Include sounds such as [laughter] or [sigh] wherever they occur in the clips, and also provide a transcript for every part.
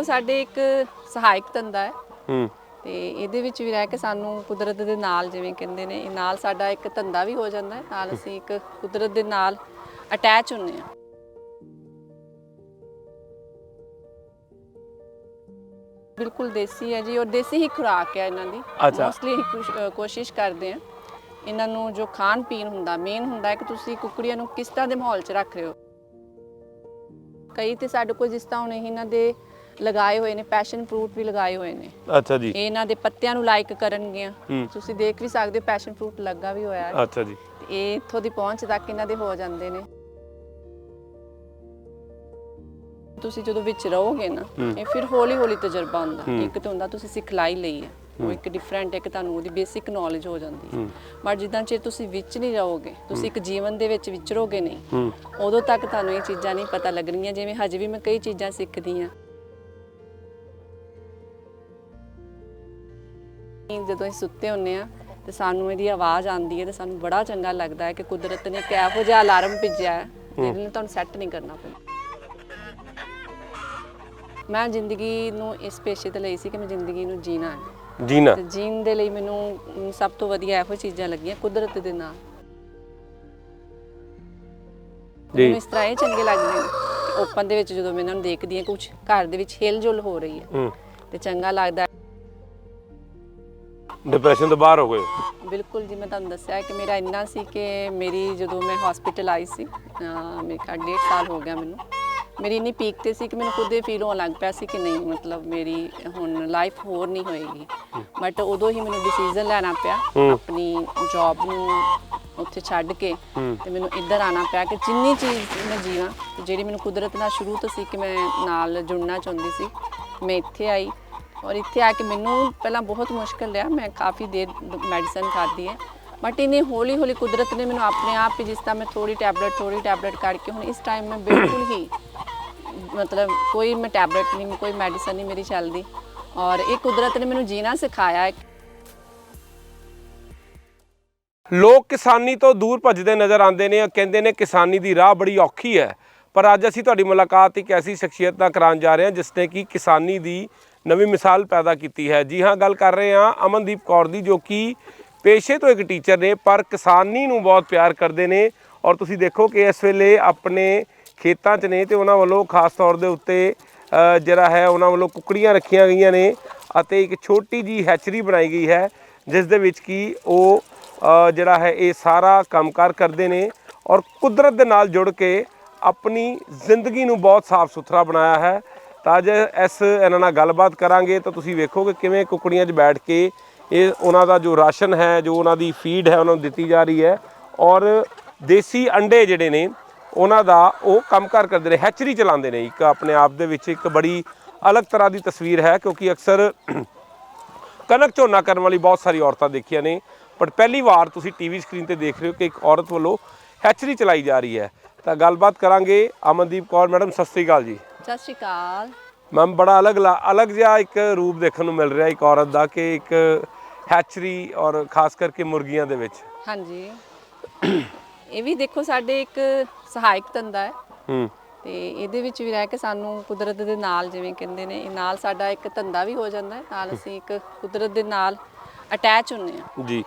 ਦੇਖੋ ਸਾਡੇ ਇੱਕ ਸਹਾਇਕ ਧੰਦਾ ਹੈ। ਹੂੰ। ਤੇ ਇਹਦੇ ਵਿੱਚ ਵੀ ਰਹਿ ਕੇ ਸਾਨੂੰ ਕੁਦਰਤ ਦੇ ਨਾਲ ਜਿਵੇਂ ਕਹਿੰਦੇ ਨੇ ਇਹ ਨਾਲ ਸਾਡਾ ਇੱਕ ਧੰਦਾ ਵੀ ਹੋ ਜਾਂਦਾ ਹੈ। ਨਾਲ ਅਸੀਂ ਇੱਕ ਕੁਦਰਤ ਦੇ ਨਾਲ ਅਟੈਚ ਹੁੰਨੇ ਆ ਬਿਲਕੁਲ ਦੇਸੀ ਹੈ ਜੀ ਔਰ ਦੇਸੀ ਹੀ ਖੁਰਾਕ ਹੈ ਇਹਨਾਂ ਦੀ। ਅੱਛਾ। ਮੋਸਟਲੀ ਕੋਸ਼ਿਸ਼ ਕਰਦੇ ਆ ਇਹਨਾਂ ਨੂੰ ਜੋ ਖਾਣ ਪੀਣ ਹੁੰਦਾ ਮੇਨ ਹੁੰਦਾ ਹੈ ਕਿ ਤੁਸੀਂ ਕੁਕੜੀਆਂ ਨੂੰ ਕਿਸ ਤਰ੍ਹਾਂ ਦੇ ਮਾਹੌਲ 'ਚ ਰੱਖ ਰਹੇ ਹੋ। ਕਈ ਤੇ ਸਾਡੇ ਕੋਲ ਜਿਸ ਤਰ੍ਹਾਂ ਹੁਣ ਇਹਨਾਂ ਦੇ ਲਗਾਏ ਹੋਏ ਨੇ ਪੈਸ਼ਨ ਫਰੂਟ ਵੀ ਲਗਾਏ ਹੋਏ ਨੇ। ਅੱਛਾ ਜੀ। ਇਹ ਇਹਨਾਂ ਦੇ ਪੱਤਿਆਂ ਨੂੰ ਲਾਈਕ ਕਰਨਗੀਆਂ। ਹੂੰ। ਤੁਸੀਂ ਦੇਖ ਵੀ ਸਕਦੇ ਹੋ ਪੈਸ਼ਨ ਫਰੂਟ ਲੱਗਾ ਵੀ ਹੋਇਆ ਹੈ। ਅੱਛਾ ਜੀ। ਇਹ ਇੱਥੋਂ ਦੀ ਪਹੁੰਚ ਤੱਕ ਇਹਨਾਂ ਦੇ ਹੋ ਜਾਂਦੇ ਨੇ। ਤੁਸੀਂ ਜਦੋਂ ਵਿੱਚ ਰਹੋਗੇ ਨਾ ਹੂੰ। ਇਹ ਫਿਰ ਹੌਲੀ ਹੌਲੀ ਤਜਰਬਾ ਹੁੰਦਾ। ਹੂੰ। ਇੱਕ ਤਾਂ ਹੁੰਦਾ ਤੁਸੀਂ ਸਿਖਲਾਈ ਲਈ ਹੈ। ਉਹ ਇੱਕ ਡਿਫਰੈਂਟ ਇੱਕ ਤੁਹਾਨੂੰ ਉਹਦੀ ਬੇਸਿਕ ਨੌਲੇਜ ਹੋ ਜਾਂਦੀ ਹੈ। ਹੂੰ। ਬਟ ਜਿੱਦਾਂ ਚਿਰ ਤੁਸੀਂ ਵਿੱਚ ਨਹੀਂ ਰਹੋਗੇ ਤੁਸੀਂ ਇੱਕ ਜੀਵਨ ਦੇ ਵਿੱਚ ਵਿਚਰੋਗੇ ਨਹੀਂ ਹੂੰ। ਉਦੋਂ ਤੱਕ ਤੁਹਾਨੂੰ ਇਹ ਚੀਜ਼ਾਂ ਨਹੀਂ ਪਤਾ ਲੱਗਣਗੀਆਂ। ਜਿਵੇਂ ਹਜੇ ਵੀ ਮੈਂ ਕਈ ਚੀਜ਼ਾਂ ਸਿੱਖਦੀ ਹਾਂ। ਜਦੋਂ ਅਸੀਂ ਸੁੱਤੇ ਹੁੰਨੇ ਆ ਤੇ ਸਾਨੂੰ ਇਹਦੀ ਆਵਾਜ਼ ਆਉਂਦੀ ਹੈ ਤੇ ਸਾਨੂੰ ਬੜਾ ਚੰਗਾ ਲੱਗਦਾ ਹੈ ਕਿ ਕੁਦਰਤ ਨੇ ਇੱਕ ਇਹੋ ਜਿਹਾ ਅਲਾਰਮ ਭੇਜਿਆ ਹੈ ਜਿਹਦੇ ਤੁਹਾਨੂੰ ਸੈੱਟ ਨਹੀਂ ਕਰਨਾ ਪੈਂਦਾ। ਮੈਂ ਜ਼ਿੰਦਗੀ ਨੂੰ ਇਸ ਪੇਸ਼ੇ ਤੇ ਲਈ ਸੀ ਕਿ ਮੈਂ ਜ਼ਿੰਦਗੀ ਨੂੰ ਜੀਣਾ ਹੈ। ਜੀਨਾ ਤੇ ਜੀਣ ਦੇ ਲਈ ਮੈਨੂੰ ਸਭ ਤੋਂ ਵਧੀਆ ਇਹੋ ਚੀਜ਼ਾਂ ਲੱਗੀਆਂ ਕੁਦਰਤ ਦੇ ਨਾਲ। ਜੀ। ਮੈਨੂੰ ਇਸ ਤਰ੍ਹਾਂ ਇਹ ਚੰਗੇ ਲੱਗਦੇ ਨੇ ਓਪਨ ਦੇ ਵਿੱਚ ਜਦੋਂ ਮੈਂ ਇਹਨਾਂ ਨੂੰ ਦੇਖਦੀ ਹਾਂ ਕੁਝ ਘਰ ਦੇ ਵਿੱਚ ਹਿਲਜੁਲ ਹੋ ਰਹੀ ਹੈ ਹੂੰ। ਤੇ ਚੰਗਾ ਲੱਗਦਾ। ਡਿਪਰੈਸ਼ਨ ਤੋਂ ਬਾਹਰ ਹੋ ਗਏ ਬਿਲਕੁਲ ਜੀ ਮੈਂ ਤੁਹਾਨੂੰ ਦੱਸਿਆ ਕਿ ਮੇਰਾ ਇੰਨਾ ਸੀ ਕਿ ਮੇਰੀ ਜਦੋਂ ਮੈਂ ਹਸਪੀਟਲ ਆਈ ਸੀ ਮੇਰੇ ਖਿਆਲ ਡੇਢ ਸਾਲ ਹੋ ਗਿਆ ਮੈਨੂੰ ਮੇਰੀ ਇੰਨੀ ਪੀਕ ਤੇ ਸੀ ਕਿ ਮੈਨੂੰ ਖੁਦ ਇਹ ਫੀਲ ਹੋਣ ਲੱਗ ਪਿਆ ਸੀ ਕਿ ਨਹੀਂ ਮਤਲਬ ਮੇਰੀ ਹੁਣ ਲਾਈਫ ਹੋਰ ਨਹੀਂ ਹੋਏਗੀ ਬਟ ਉਦੋਂ ਹੀ ਮੈਨੂੰ ਡਿਸੀਜਨ ਲੈਣਾ ਪਿਆ ਹੂੰ। ਆਪਣੀ ਜੌਬ ਨੂੰ ਉੱਥੇ ਛੱਡ ਕੇ ਹੂੰ। ਤੇ ਮੈਨੂੰ ਇੱਧਰ ਆਣਾ ਪਿਆ ਕਿ ਜਿੰਨੀ ਚੀਜ਼ ਮੈਂ ਜੀਵਾਂ ਜਿਹੜੀ ਮੈਨੂੰ ਕੁਦਰਤ ਨਾਲ ਸ਼ੁਰੂ ਤੋਂ ਸੀ ਕਿ ਮੈਂ ਨਾਲ ਜੁੜਨਾ ਚਾਹੁੰਦੀ ਸੀ ਮੈਂ ਇੱਥੇ ਆਈ ਔਰ ਇੱਥੇ ਆ ਕੇ ਮੈਨੂੰ ਪਹਿਲਾਂ ਬਹੁਤ ਮੁਸ਼ਕਲ ਰਿਹਾ, ਮੈਂ ਕਾਫੀ ਦੇਰ ਮੈਡੀਸਨ ਖਾਧੀ ਹੈ। ਬਟ ਇਹਨੇ ਹੌਲੀ ਹੌਲੀ ਕੁਦਰਤ ਨੇ ਮੈਨੂੰ ਆਪਣੇ ਆਪ ਹੀ ਜਿਸ ਤਰ੍ਹਾਂ ਮੈਂ ਥੋੜੀ ਟੈਬਲੇਟ ਥੋੜੀ ਟੈਬਲੇਟ ਕਰਕੇ ਹੁਣ ਇਸ ਟਾਈਮ ਮੈਂ ਬਿਲਕੁਲ ਹੀ ਮਤਲਬ ਕੋਈ ਮੈਂ ਟੈਬਲੇਟ ਨਹੀਂ ਕੋਈ ਮੈਡੀਸਨ ਨਹੀਂ ਮੇਰੀ ਚੱਲਦੀ। ਔਰ ਇਹ ਕੁਦਰਤ ਨੇ ਮੈਨੂੰ ਜੀਣਾ ਸਿਖਾਇਆ ਹੈ ਲੋਕ ਕਿਸਾਨੀ ਤੋਂ ਦੂਰ ਭੱਜਦੇ ਨਜ਼ਰ ਆਉਂਦੇ ਨੇ ਕਹਿੰਦੇ ਨੇ ਕਿਸਾਨੀ ਦੀ ਰਾਹ ਬੜੀ ਔਖੀ ਹੈ। ਪਰ ਅੱਜ ਅਸੀਂ ਤੁਹਾਡੀ ਮੁਲਾਕਾਤ ਇੱਕ ਐਸੀ ਸ਼ਖਸੀਅਤ ਨਾਲ ਕਰਾਉਣ ਜਾ ਰਹੇ ਹਾਂ, ਜਿਸ ਨੇ ਕਿ ਕਿਸਾਨੀ ਦੀ ਨਵੀਂ ਮਿਸਾਲ ਪੈਦਾ ਕੀਤੀ ਹੈ। ਜੀ ਹਾਂ, ਗੱਲ ਕਰ ਰਹੇ ਹਾਂ ਅਮਨਦੀਪ ਕੌਰ ਦੀ, ਜੋ ਕਿ ਪੇਸ਼ੇ ਤੋਂ ਇੱਕ ਟੀਚਰ ਨੇ, ਪਰ ਕਿਸਾਨੀ ਨੂੰ ਬਹੁਤ ਪਿਆਰ ਕਰਦੇ ਨੇ ਔਰ ਤੁਸੀਂ ਦੇਖੋ ਕਿ ਇਸ ਵੇਲੇ ਆਪਣੇ ਖੇਤਾਂ 'ਚ ਨੇ ਤੇ ਉਹਨਾਂ ਵੱਲੋਂ ਖਾਸ ਤੌਰ ਦੇ ਉੱਤੇ ਜਿਹੜਾ ਹੈ, ਉਹਨਾਂ ਵੱਲੋਂ ਕੁਕੜੀਆਂ ਰੱਖੀਆਂ ਗਈਆਂ ਨੇ ਅਤੇ ਇੱਕ ਛੋਟੀ ਜੀ ਹੈਚਰੀ ਬਣਾਈ ਗਈ ਹੈ, ਜਿਸ ਦੇ ਵਿੱਚ ਕੀ ਉਹ ਜਿਹੜਾ ਹੈ, ਇਹ ਸਾਰਾ ਕੰਮਕਾਰ ਕਰਦੇ ਨੇ ਔਰ ਕੁਦਰਤ ਦੇ ਨਾਲ ਜੁੜ ਕੇ ਆਪਣੀ ਜ਼ਿੰਦਗੀ ਨੂੰ ਬਹੁਤ ਸਾਫ਼ ਸੁਥਰਾ ਬਣਾਇਆ ਹੈ। ਤਾਂ ਜੇ ਇਸ ਇਹਨਾਂ ਨਾਲ ਗੱਲਬਾਤ ਕਰਾਂਗੇ ਤਾਂ ਤੁਸੀਂ ਵੇਖੋਗੇ ਕਿਵੇਂ ਕੁਕੜੀਆਂ 'ਚ ਬੈਠ ਕੇ ਇਹ ਉਹਨਾਂ ਦਾ ਜੋ ਰਾਸ਼ਨ ਹੈ, ਜੋ ਉਹਨਾਂ ਦੀ ਫੀਡ ਹੈ, ਉਹਨਾਂ ਨੂੰ ਦਿੱਤੀ ਜਾ ਰਹੀ ਹੈ ਔਰ ਦੇਸੀ ਅੰਡੇ ਜਿਹੜੇ ਨੇ, ਉਹਨਾਂ ਦਾ ਉਹ ਕੰਮਕਾਰ ਕਰਦੇ ਨੇ ਹੈਚਰੀ ਚਲਾਉਂਦੇ ਨੇ। ਇੱਕ ਆਪਣੇ ਆਪ ਦੇ ਵਿੱਚ ਇੱਕ ਬੜੀ ਅਲੱਗ ਤਰ੍ਹਾਂ ਦੀ ਤਸਵੀਰ ਹੈ ਕਿਉਂਕਿ ਅਕਸਰ ਕਣਕ ਝੋਨਾ ਕਰਨ ਵਾਲੀ ਬਹੁਤ ਸਾਰੀ ਔਰਤਾਂ ਦੇਖੀਆਂ ਨੇ। ਪਰ ਪਹਿਲੀ ਵਾਰ ਤੁਸੀਂ ਟੀਵੀ ਸਕਰੀਨ ਤੇ ਦੇਖ ਰਹੇ ਹੋ ਕਿ ਇੱਕ ਔਰਤ ਵੱਲੋਂ ਹੈਚਰੀ ਚਲਾਈ ਜਾ ਰਹੀ ਹੈ। ਤਾਂ ਗੱਲਬਾਤ ਕਰਾਂਗੇ ਅਮਨਦੀਪ ਕੌਰ ਮੈਡਮ ਸਤਿ ਸ੍ਰੀ ਅਕਾਲ ਜੀ। ਸਤਿ ਸ਼੍ਰੀ ਅਕਾਲ। ਮੈਮ ਬੜਾ ਅਲੱਗ ਅਲੱਗ ਜਿਹਾ ਇੱਕ ਰੂਪ ਦੇਖਣ ਨੂੰ ਮਿਲ ਰਿਹਾ ਇੱਕ ਔਰਤ ਦਾ ਕਿ ਇੱਕ ਹੈਚਰੀ ਔਰ ਖਾਸ ਕਰਕੇ ਮੁਰਗੀਆਂ ਦੇ ਵਿੱਚ। ਹਾਂਜੀ। ਇਹ ਵੀ ਦੇਖੋ ਸਾਡੇ ਇੱਕ ਸਹਾਇਕ ਧੰਦਾ ਹੈ। ਹੂੰ। ਤੇ ਇਹਦੇ ਵਿੱਚ ਵੀ ਰਹਿ ਕੇ ਸਾਨੂੰ ਕੁਦਰਤ ਦੇ ਨਾਲ ਜਿਵੇਂ ਕਹਿੰਦੇ ਨੇ ਇਹ ਨਾਲ ਸਾਡਾ ਇੱਕ ਧੰਦਾ ਵੀ ਹੋ ਜਾਂਦਾ ਹੈ। ਨਾਲ ਅਸੀਂ ਇੱਕ ਕੁਦਰਤ ਦੇ ਨਾਲ ਅਟੈਚ ਹੁੰਨੇ ਆ ਜੀ।